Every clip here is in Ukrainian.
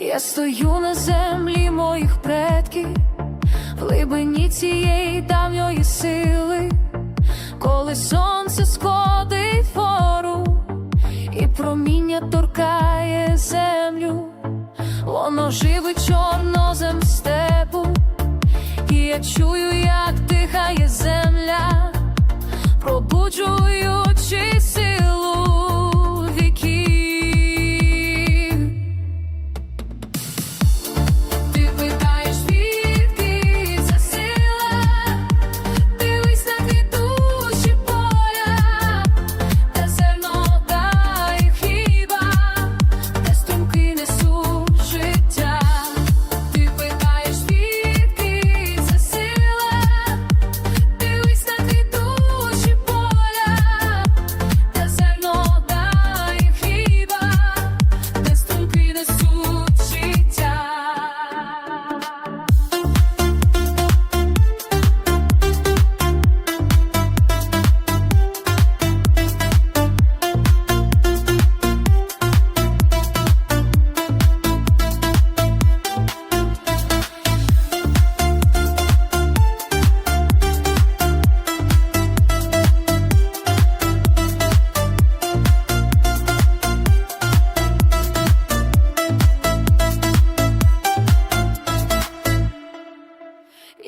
Я стою на землі моїх предків, в глибині цієї давньої сили, коли сонце сходить вгору і проміння торкає землю, воно живить чорнозем степу, і я чую, як дихає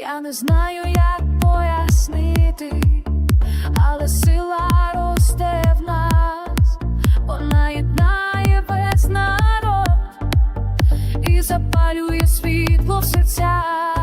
Я не знаю, як пояснити, але сила росте в нас, вона єднає весь народ і запалює світло в серцях.